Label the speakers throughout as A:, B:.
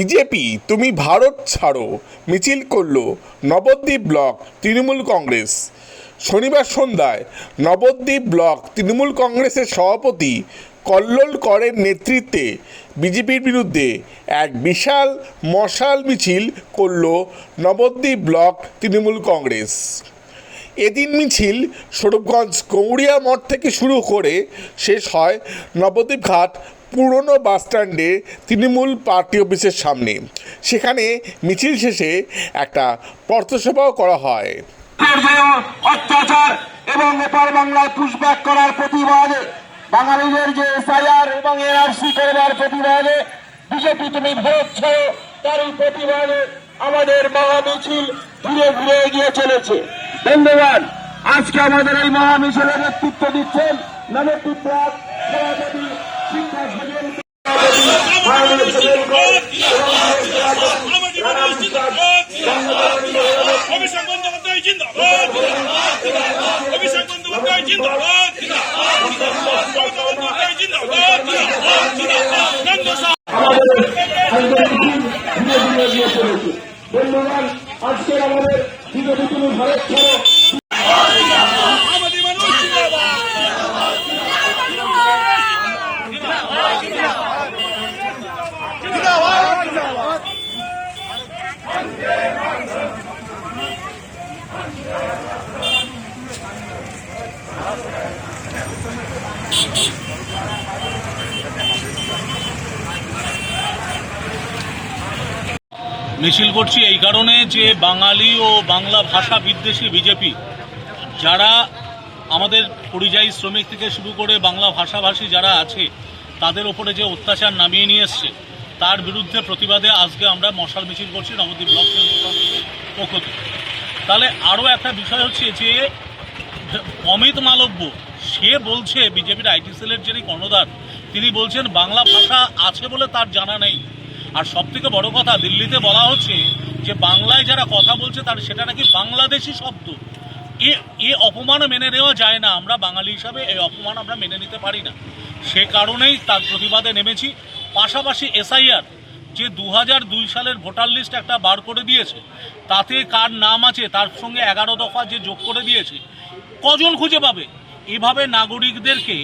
A: BJP, তুমি ভারত ছাড়ো, মিছিল করল নবদ্বীপ ব্লক তৃণমূল কংগ্রেস। শনিবার সন্ধ্যায় নবদ্বীপ ব্লক তৃণমূল কংগ্রেসের সভাপতি কল্লোল করের নেতৃত্বে বিজেপির বিরুদ্ধে এক বিশাল মশাল মিছিল করল নবদ্বীপ ব্লক তৃণমূল কংগ্রেস। এদিন মিছিল স্বরূপগঞ্জ গৌড়িয়া মঠ থেকে শুরু করে শেষ হয় নবদ্বীপ ঘাট পুরনো বাসস্ট্যান্ডে তৃণমূল পার্টি অফিসের সামনে। সেখানে মিছিল শেষে একটা পথসভাও করা হয়।
B: অত্যাচার এবং এপার বাংলায় পুশব্যাক করার প্রতিবাদে বাঙালিদের যে এসআইআর এবং এনআরসি করবার প্রতিবাদে বিজেপি তুমি ভোট ছাড়ো তারই প্রতিবাদে আমাদের মহামিছিল ঘুরে ঘুরে এগিয়ে চলেছে। ধন্যবাদ আজকে আমাদের এই মহামিছিলের নেতৃত্ব দিচ্ছেন নবদ্বীপ সভাপতি
C: অভিষেক বন্দ্যোপাধ্যায় জিন্দাবাদ অভিষেক বন্দ্যোপাধ্যায় জিন্দাবাদ বন্দ্যোপাধ্যায়
B: আজকের আমাদের বিজেপি ভারত ছাড়ো
C: আমাদের মানুষ জিন্দাবাদ
D: মিছিল করছি এই কারণে যে বাঙালি ও বাংলা ভাষা বিদ্বেষী বিজেপি, যারা আমাদের পরিযায়ী শ্রমিক থেকে শুরু করে বাংলা ভাষাভাষী যারা আছে, তাদের ওপরে যে অত্যাচার নামিয়ে নিয়ে এসছে, তার বিরুদ্ধে প্রতিবাদে আজকে আমরা মশাল মিছিল করছি নবদ্বীপ ব্লক পক্ষ থেকে। তাহলে আরও একটা বিষয় হচ্ছে যে, অমিত মালব্য, সে বলছে বিজেপির আইটি সেলের যিনি কর্ণধার, তিনি বলছেন বাংলা ভাষা আছে বলে তার জানা নেই। আর সব থেকে বড় কথা দিল্লিতে বলা হচ্ছে যে বাংলায় যারা কথা বলছে তার সেটা নাকি বাংলাদেশি শব্দ। এ এ অপমান মেনে নেওয়া যায় না। আমরা বাঙালি হিসাবে এই অপমান আমরা মেনে নিতে পারি না। সে কারণেই তার প্রতিবাদে নেমেছি। পাশাপাশি এসআইআর, যে দু দুই সালের ভোটার লিস্ট একটা বার করে দিয়েছে, তাতে কার নাম আছে, তার সঙ্গে এগারো দফা যে যোগ করে দিয়েছে, কজন খুঁজে পাবে? এভাবে নাগরিকদেরকে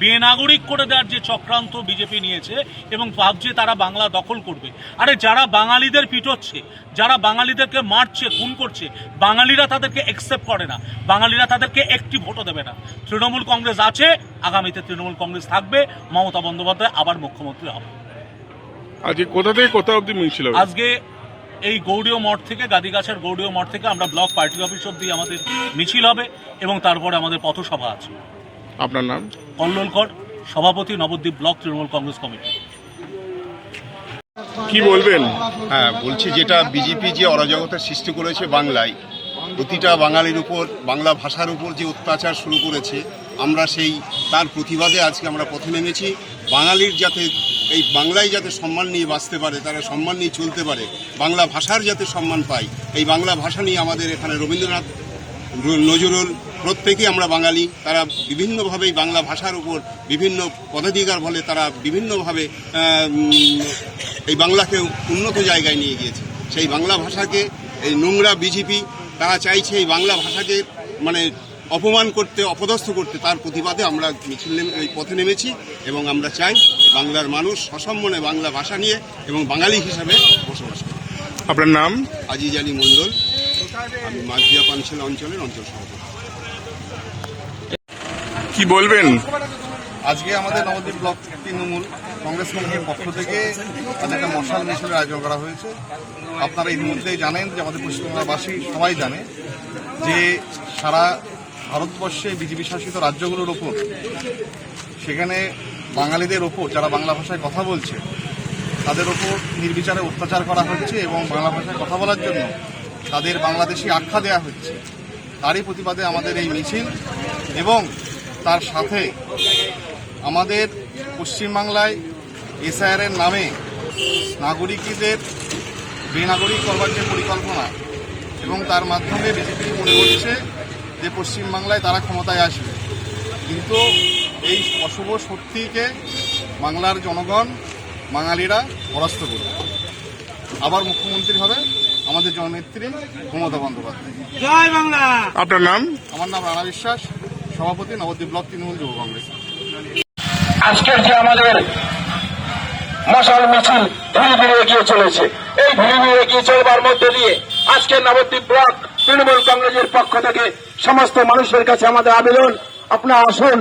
D: বেনাগরিক করে দেওয়ার যে চক্রান্ত বিজেপি নিয়েছে এবং ভাবছে তারা বাংলা দখল করবে। আরে যারা বাঙালিদের পিটোচ্ছে যারা বাঙালিদেরকে মারছে খুন করছে বাঙালিরা তাদেরকে একসেপ্ট করে না। বাঙালিরা তাদেরকে একটি ভোটও দেবে না। তৃণমূল কংগ্রেস আছে আগামীতে তৃণমূল কংগ্রেস থাকবে মমতা বন্দ্যোপাধ্যায় আবার মুখ্যমন্ত্রী হবে।
A: আজকে কোথা থেকে কোথা অবধি মিছিল
D: আজকে এই গৌড়ীয় মঠ থেকে গাদিগাছার গৌড়ীয় মঠ থেকে আমরা ব্লক পার্টি অফিস অব্দি আমাদের মিছিল হবে এবং তারপরে আমাদের পথসভা আছে।
A: আপনার নাম?
D: কল্লোলকর সভাপতি Nabadwip block Trinamool Congress committee.
A: কি বলবেন?
E: হ্যাঁ বলছি যেটা বিজেপি যে অরাজকতার সৃষ্টি করেছে বাংলায় প্রতিটা বাঙালির উপর বাংলা ভাষার উপর যে অত্যাচার শুরু করেছে আমরা সেই তার প্রতিবাদে আজকে আমরা পথে নেমেছি। বাঙালির যাতে এই বাংলায় যাতে সম্মান নিয়ে বাঁচতে পারে তারা সম্মান নিয়ে চলতে পারে বাংলা ভাষার যাতে সম্মান পায় এই বাংলা ভাষা নিয়ে আমাদের এখানে রবীন্দ্রনাথ নজরুল প্রত্যেকেই আমরা বাঙালি তারা বিভিন্নভাবেই বাংলা ভাষার উপর বিভিন্ন পদাধিকার বলে তারা বিভিন্নভাবে এই বাংলাকে উন্নত জায়গায় নিয়ে গিয়েছে। সেই বাংলা ভাষাকে এই নোংরা বিজেপি তারা চাইছে এই বাংলা ভাষাকে মানে অপমান করতে অপদস্থ করতে তার প্রতিবাদে আমরা মিছিল নেমে- এই পথে নেমেছি এবং আমরা চাই বাংলার মানুষ সসম্মানে বাংলা ভাষা নিয়ে এবং বাঙালি হিসাবে বসবাস করে
A: আপনার নাম?
E: আজিজ আলী মণ্ডল আমি মাঝদিয়া পাঞ্চল অঞ্চলের অঞ্চল সভাপতি।
A: কি বলবেন?
F: আজকে আমাদের নবদ্বীপ ব্লক তৃণমূল কংগ্রেস কমিটির পক্ষ থেকে একটা মশাল মিছিলের আয়োজন করা হয়েছে। আপনারা এই ইতিমধ্যেই জানেন যে আমাদের পশ্চিমবাংলাবাসী সবাই জানে যে সারা ভারতবর্ষে বিজেপি শাসিত রাজ্যগুলোর ওপর, সেখানে বাঙালিদের ওপর যারা বাংলা ভাষায় কথা বলছে, তাদের ওপর নির্বিচারে অত্যাচার করা হচ্ছে এবং বাংলা ভাষায় কথা বলার জন্য তাদের বাংলাদেশি আখ্যা দেওয়া হচ্ছে। তারই প্রতিবাদে আমাদের এই মিছিল এবং তার সাথে আমাদের পশ্চিমবাংলায় এসআইআরের নামে নাগরিকদের বেনাগরিক করবার যে পরিকল্পনা এবং তার মাধ্যমে বিজেপি মনে করছে যে পশ্চিমবাংলায় তারা ক্ষমতায় আসবে। কিন্তু এই অশুভ শক্তিকে বাংলার জনগণ বাঙালিরা পরাস্ত করবে। আবার মুখ্যমন্ত্রী হবে আমাদের জননেত্রী মমতা বন্দ্যোপাধ্যায়।
A: আপনার নাম?
F: আমার নাম রানা বিশ্বাস। সভাপতি নবদ্বীপ ব্লক তৃণমূল যুব কংগ্রেস।
B: আজকের যে আমাদের মশাল মিছিল ধীরে ধীরে এগিয়ে চলেছে, এই ধীরে ধীরে এগিয়ে চলবার মধ্যে দিয়ে আজকের নবদ্বীপ ব্লক তৃণমূল কংগ্রেসের পক্ষ থেকে সমস্ত মানুষের কাছে আমাদের আবেদন, আপনারা আসুন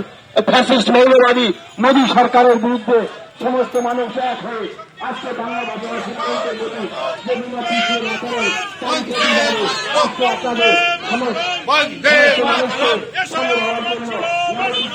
B: ফ্যাসিস্ট মৌলবাদী মোদী সরকারের বিরুদ্ধে সমস্ত মানুষ এক হয়ে আজকে বাংলা পিছিয়ে না করেন আজকে আপনাদের সমস্ত মানুষকে সঙ্গে জন্য নবদ্বীপ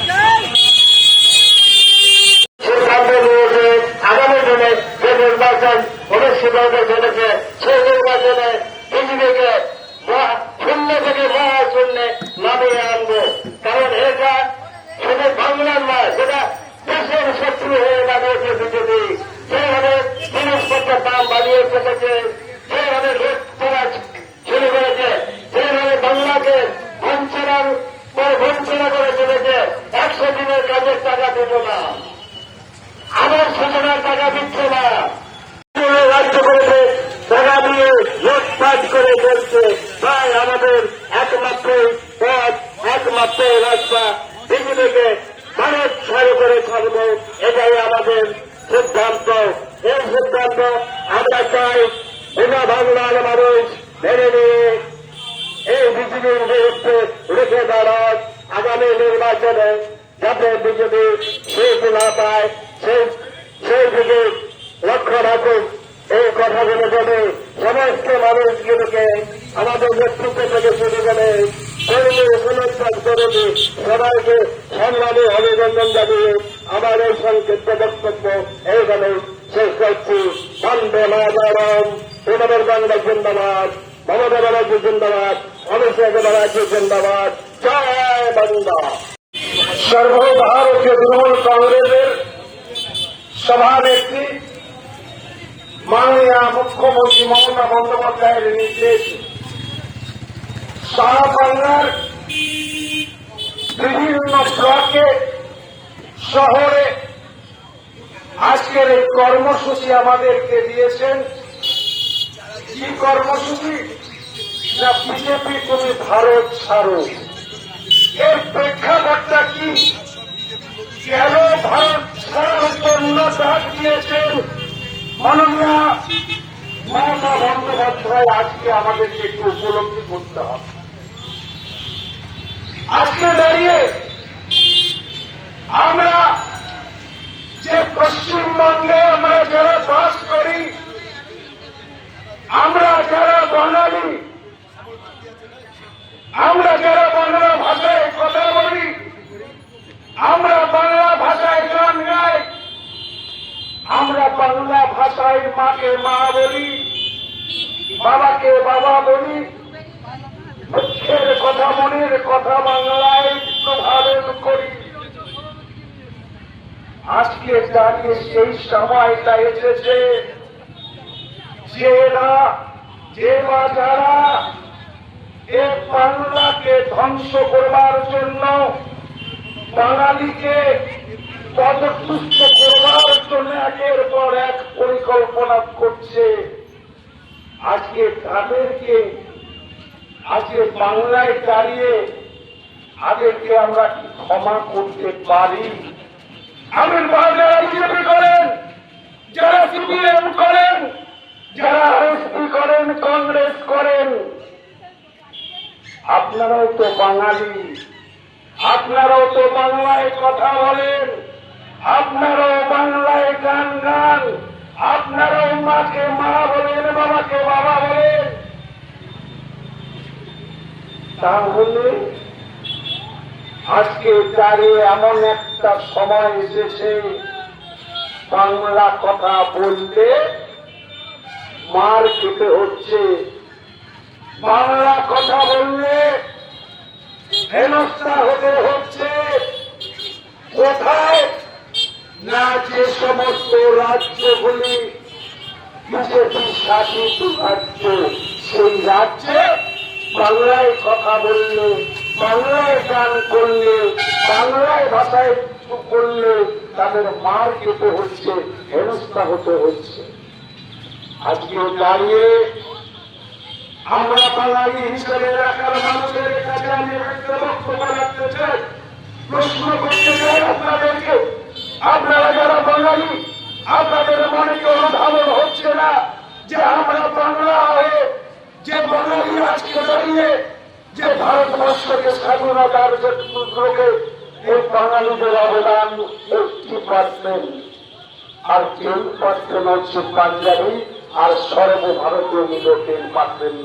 B: ব্লক সিদ্ধান্ত নিয়েছে আগামী দিনে যে নির্বাচন অনুষ্ঠিত হতে চলেছে সেই নির্বাচনে বিজেপিকে শূন্য থেকে মহা শূন্যে নামিয়ে আনব। কারণ এটা শুধু বাংলার নয়, সেটা দেশের শত্রু হয়ে দাঁড়িয়েছে বিজেপি। যেভাবে জিনিসপত্রের দাম বাড়িয়ে চলেছে যেভাবে রেট করা শুরু করেছে যেভাবে বাংলাকে বঞ্চনার পর বঞ্চনা করে চলেছে। একশো দিনের কাজের টাকা দেব না। আমার সূচনার টাকা দিচ্ছে না। রাজ্য করেছে, টাকা দিয়ে লুটপাট করে চলছে। তাই আমাদের একমাত্র একমাত্র রাস্তা বিজেপিকে ভারত ছাড় করে থাকব এটাই আমাদের সিদ্ধান্ত। এই সিদ্ধান্ত আমরা চাই গোটা বাংলার মানুষ মেনে নিয়ে এই বিজেপির বিরুদ্ধে রেখে দাঁড়ান আগামী নির্বাচনে যাতে বিজেপি শেষ না পায়, সেই সেই দিকে লক্ষ্য রাখুন এই কথাগুলো বলে সমস্ত মানুষগুলোকে আমাদের নেতৃত্ব থেকে শুরু করে কর্মী পুনর্চার কর্মী সবাইকে সংগ্রামে অভিনন্দন জানিয়ে আমার এই সংক্ষিপ্ত বক্তব্য এইখানে শেষ করছি। বন্দে মাতারাম। পুনর বাংলা জিন্দাবাদ। মমতা ব্যানার্জি জিন্দাবাদ। অভিষেক ব্যানার্জি জিন্দাবাদ। জয় বাংলা। সর্বভারতীয় তৃণমূল কংগ্রেসের সভানেত্রী মাননীয় মুখ্যমন্ত্রী মমতা বন্দ্যোপাধ্যায়ের নির্দেশ সারা বাংলার বিভিন্ন ব্লকে, শহরে আজকের এই কর্মসূচি আমাদেরকে দিয়েছেন। কি কর্মসূচি? না বিজেপি তুমি ভারত ছাড়ো। এর প্রেক্ষাপটটা কি? কেন ভারত ছাড়ার জন্য ডাক দিয়েছেন? মাননীয় মমতা বন্দ্যোপাধ্যায়, আজকে আমাদেরকে একটু উপলব্ধি করতে হবে। আজকে দাঁড়িয়ে আমরা যে পশ্চিমবঙ্গে আমরা যারা বাস করি, আমরা যারা বাঙালি, আমরা যারা বাংলা ভাষায় কথা বলি, আমরা বাংলা ভাষায় গান গাই, আমরা বাংলা ভাষায় মাকে মা বলি, বাবাকে বাবা বলি। দুঃখের কথা মনের কথা বাংলায় প্রভাবন করি? আজকে দাঁড়িয়ে সেই সময়টা এসেছে। যে না, যে বা যারা এ বাংলাকে ধ্বংস করবার জন্য বাঙালিকে পদতুষ্ট করবার জন্য একের পর এক পরিকল্পনা করছে, আজকে তাদেরকে আজকে বাংলায় দাঁড়িয়ে তাদেরকে আমরা কি ক্ষমা করতে পারি? আমির যারা বিজেপি করেন, যারা সিপিএম করেন, যারা আরএসপি করেন, কংগ্রেস করেন। আপনারাও তো বাঙালি, আপনারাও তো বাংলায় কথা বলেন, আপনারাও বাংলায় গান গান, আপনারাও মাকে মা বলেন, বাবাকে বাবা বলেন। তাহলে আজকে দাঁড়িয়ে এমন একটা সময় এসেছে বাংলা কথা বললে মার খেতে হচ্ছে। বাংলা কথা বললে হেনস্থা হতে হচ্ছে। কোথায়? না যে সমস্ত রাজ্যগুলি বিজেপি শাসিত রাজ্য, সেই রাজ্যে বাংলায় কথা বললে, বাংলায় গান করলে, বাংলায় ভাষায় করলে তাদের মার খেতে হচ্ছে, হেনস্থা হতে হচ্ছে। আজকে দাঁড়িয়ে আমরা বাঙালি হিসেবে এলাকার মানুষের কাছে আমি একটা বক্তব্য রাখতে চাই। প্রশ্ন করতে চাই আপনাদেরকে আপনারা যারা বাঙালি আপনাদের মনে কি অনুধাবন হচ্ছে না যে আমরা বাংলা হয়ে যে বাঙালি আজকে দাঁড়িয়ে আর টেন পার্সেন্ট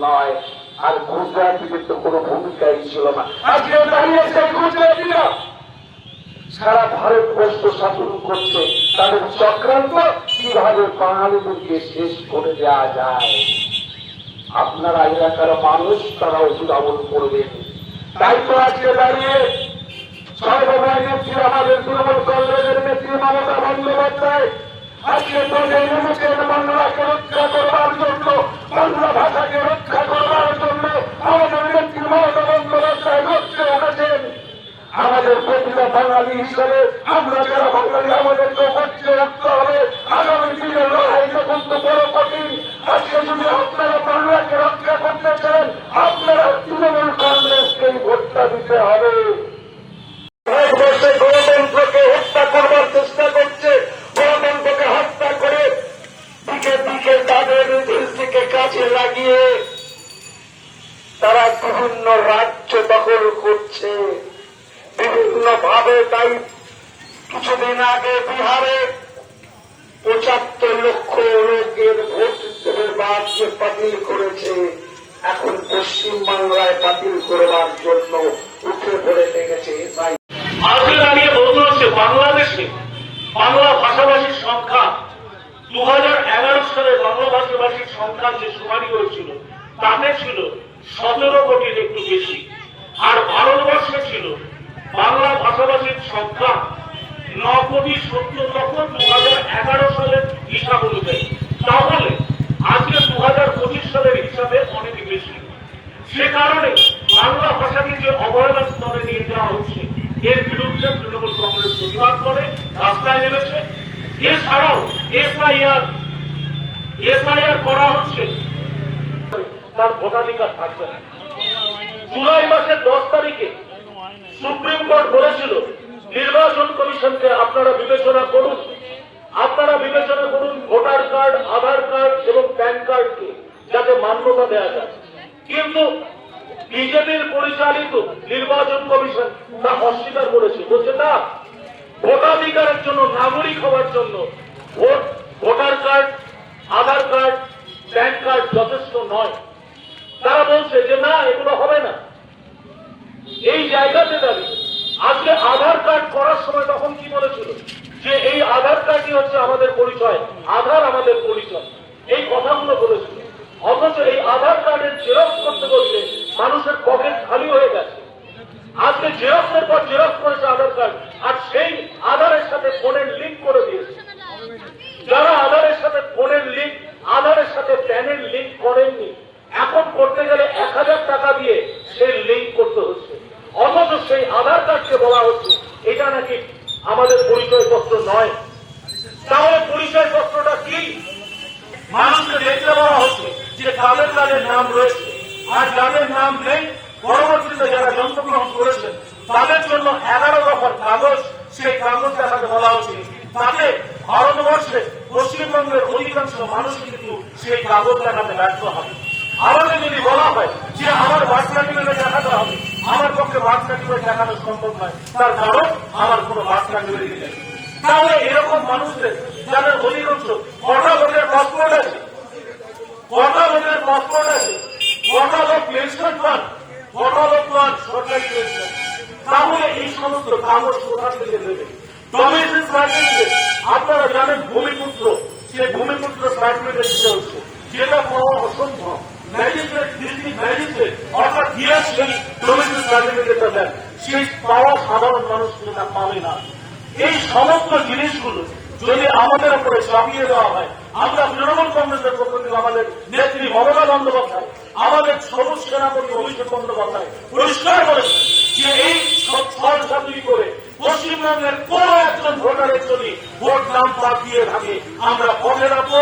B: তো কোনো ভূমিকাই ছিল না আজকে দাঁড়িয়ে সেই গুজরাটিরা সারা ভারতবর্ষ শাসন করছে তাদের চক্রান্ত কীভাবে বাঙালিদেরকে শেষ করে দেওয়া যায় আপনারা এলাকার মানুষ, তারা উদ্ভাবন করবেন। তাই তো আজকে দাঁড়িয়ে আমাদের কংগ্রেসের নেত্রী মমতা বন্দ্যোপাধ্যায় বাংলা আমাদের প্রতিটা বাঙালি হিসেবে আমরা যারা বাঙালি বাদ বাতিল করেছে। এখন পশ্চিম বাংলায় বাতিল করবার জন্য উঠে পড়ে লেগেছে
C: দাঁড়িয়ে বলতে হচ্ছে, বাংলাদেশে বাংলা ভাষাভাষীর সংখ্যা দু সালে বাংলা ভাষাভাষীর সংখ্যা যে হয়েছিল, তাতে ছিল সতেরো কোটির একটু বেশি। আর ভারতবর্ষে ছিল বাংলা ভাষাভাষীর সংখ্যা ন কোটি সত্তর লক্ষ দু সালের হিসাব অনুযায়ী। তাহলে আজকে দু হাজার পঁচিশ সালের হিসাবে অনেক বেশি সে কারণে বাংলা ভাষাকে যে অবহেলার স্তরে নিয়ে যাওয়া হচ্ছে এর বিরুদ্ধে তৃণমূল কংগ্রেস প্রতিবাদ করে রাস্তায় নেমেছে এছাড়াও এসআইআর এসআইআর করা হচ্ছে। তার ভোটাধিকার থাকবে জুলাই মাসের দশ তারিখে সুপ্রিম কোর্ট বলেছিল, নির্বাচন কমিশনকে আপনারা বিবেচনা করুন। আপনারা বিবেচনা করুন ভোটার কার্ড, আধার কার্ড এবং প্যান কার্ডকে, যাতে মান্যতা দেওয়া যায়। কিন্তু বিজেপির পরিচালিত নির্বাচন কমিশন তা অস্বীকার করেছে। বলছে, না, ভোটাধিকারের জন্য, নাগরিক হওয়ার জন্য vote voter card, Aadhaar card, PAN card যথেষ্ট নয়। তারা বলছে যে, না, এগুলো হবে না। এই জায়গাতে দাঁড়িয়ে আজকে আধার কার্ড করার সময় তখন কি বলেছিল? যে এই আধার কার্ডই হচ্ছে আমাদের পরিচয়, আধার আমাদের পরিচয়। এই কথাগুলো বলেছিল। অথচ এই আধার কার্ডের জেরক্স করতে করতে মানুষের পকেট খালি হয়ে গেছে আজকে জেরক্সের পর জেরক্স করেছে আধার কার্ড আর সেই আধারের সাথে ফোনের লিঙ্ক করে দিয়েছে যারা আধারের সাথে ফোনের লিঙ্ক আধারের সাথে প্যানের লিঙ্ক করেননি এখন করতে গেলে এক হাজার টাকা দিয়ে সেই লিঙ্ক করতে হচ্ছে অথচ সেই আধার কার্ডকে বলা হচ্ছে এটা নাকি আমাদের পরিচয়পত্র নয় তাহলে পরিচয়পত্রটা কি মানুষকে দেখতে বলা হচ্ছে যে কাদের কাদের নাম রয়েছে আর যাদের নাম নেই পরবর্তীতে যারা জন্মগ্রহণ করেছেন তাদের জন্য এগারো দফার কাগজ সেই কাগজ দেখাতে বলা হচ্ছে তাতে ভারতবর্ষে পশ্চিমবঙ্গের অধিকাংশ মানুষ কিন্তু সেই কাগজ দেখাতে ব্যর্থ হবে। আমাদের যদি বলা হয় যে আমার বার্থ সার্টিফিকেট দেখাতে হবে, আমার পক্ষে বার্থ সার্টিফিকেট দেখানো সম্ভব নয়। তার কারণ আমার কোনো বার্থ সার্টিফিকেট নেই। তাহলে এরকম মানুষদের যাদের অধিকাংশ কটা লোকের পাসপোর্ট আছে কটা লোকের পাসপোর্ট আছে কটা লোক পেনশন পান কটা লোক পান সরকারি পেনশন তাহলে এই সমস্ত কাগজ কোথা থেকে দেবে ডোমেস্টিক সার্টিফিকেট আপনারা জানেন ভূমিপুত্র, সে ভূমিপুত্র সার্টিফিকেট দিতে হচ্ছে। যেটা পাওয়া অসম্ভব। ম্যাজিস্ট্রেট ডিস্ট্রিক্ট সেই পাওয়া সাধারণ মানুষ সেটা পাবে না। এই সমস্ত জিনিসগুলো যদি আমাদের উপরে চাপিয়ে দেওয়া হয়, আমরা তৃণমূল কংগ্রেসের পক্ষ থেকে আমাদের নেত্রী মমতা বন্দ্যোপাধ্যায়, আমাদের সবুজ সেনাপতি অভিষেক বন্দ্যোপাধ্যায় পরিষ্কার করেছে যে এই ছড়াছড়ি করে পশ্চিমবঙ্গের কোন একজন ভোটারের যদি ভোট নাম দিয়ে থাকে আমরা পথে রাখব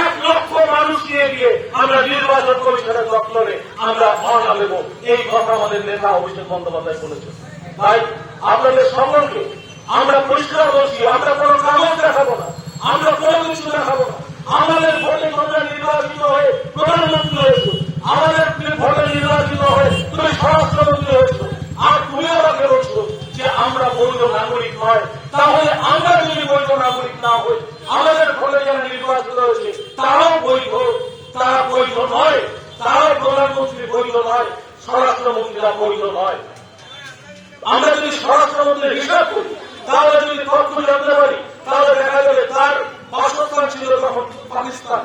C: এক লক্ষ মানুষ নিয়ে গিয়ে আমরা নির্বাচন কমিশনের দপ্তরে আমরা ধর্ণা দেব। এই কথা আমাদের নেতা অভিষেক বন্দ্যোপাধ্যায় বলেছেন। তাই আপনাদের সকলকে আমরা পরিষ্কার বলছি, আমরা কোনো কাগজ দেখাবো না, আমরা কোনো কিছু দেখাবো না। আমাদের ভোটে তোমরা নির্বাচিত হয়ে প্রধানমন্ত্রী হয়েছো, আমাদের ভোটে নির্বাচিত হয়ে তুমি স্বরাষ্ট্রমন্ত্রী হয়েছো। আর তুমি আমাকে বলছো যে আমরা বৈধ নাগরিক নয়, তাহলে আমরা যদি বৈধ নাগরিক না হই, আমাদের ভোটে যারা নির্বাচিত হয়েছে, তারাও বৈধ, তারা বৈধ নয়, তারাও প্রধানমন্ত্রী বৈধ নয় স্বরাষ্ট্রমন্ত্রীরা বৈধ নয়। আমরা যদি স্বরাষ্ট্রমন্ত্রীর হিসাব করি তাহলে যদি তথ্য জানতে পারি, তাহলে দেখা যাবে তার বাসস্থান ছিল তখন পাকিস্তান।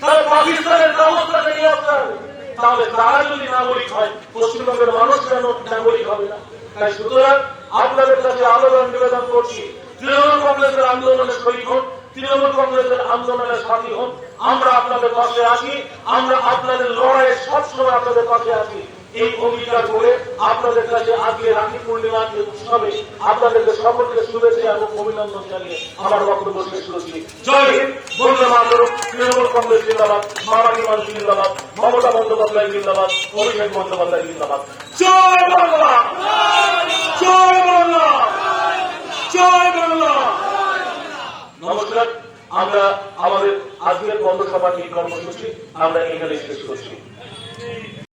C: তাহলে পাকিস্তানের ব্যবস্থাটা নিয়ে আসতে হবে। তাহলে তারা যদি নাগরিক হয়, পশ্চিমবঙ্গের মানুষ কেন নাগরিক হবে না? তাই সুতরাং আপনাদের কাছে আবেদন নিবেদন করছি, তৃণমূল কংগ্রেসের আন্দোলনে শরীর হন, তৃণমূল কংগ্রেসের আন্দোলনের সাথী হন। আমরা আপনাদের পাশে আছি, আমরা আপনাদের লড়াইয়ে সবসময় আপনাদের পাশে আছি। এই অঙ্গীকার করে আপনাদের কাছে আজকে রাখি পূর্ণিমার যে উৎসবে আপনাদেরকে সকলকে শুভেচ্ছা এবং অভিনন্দন জানিয়ে আমার বক্তব্য শেষ করছি। জয় হিন্দ তৃণমূল কংগ্রেস জিন্দাবাদ মারাঠি মানুষ জিন্দাবাদ, মমতা বন্দ্যোপাধ্যায় জিন্দাবাদ, অভিষেক বন্দ্যোপাধ্যায় জিন্দাবাদ। জয় বাংলা! জয় বাংলা! জয় বাংলা! নমস্কার, আমরা আমাদের আজকের পথসভা এই কর্মসূচি, আমরা এখানে শেষ করছি।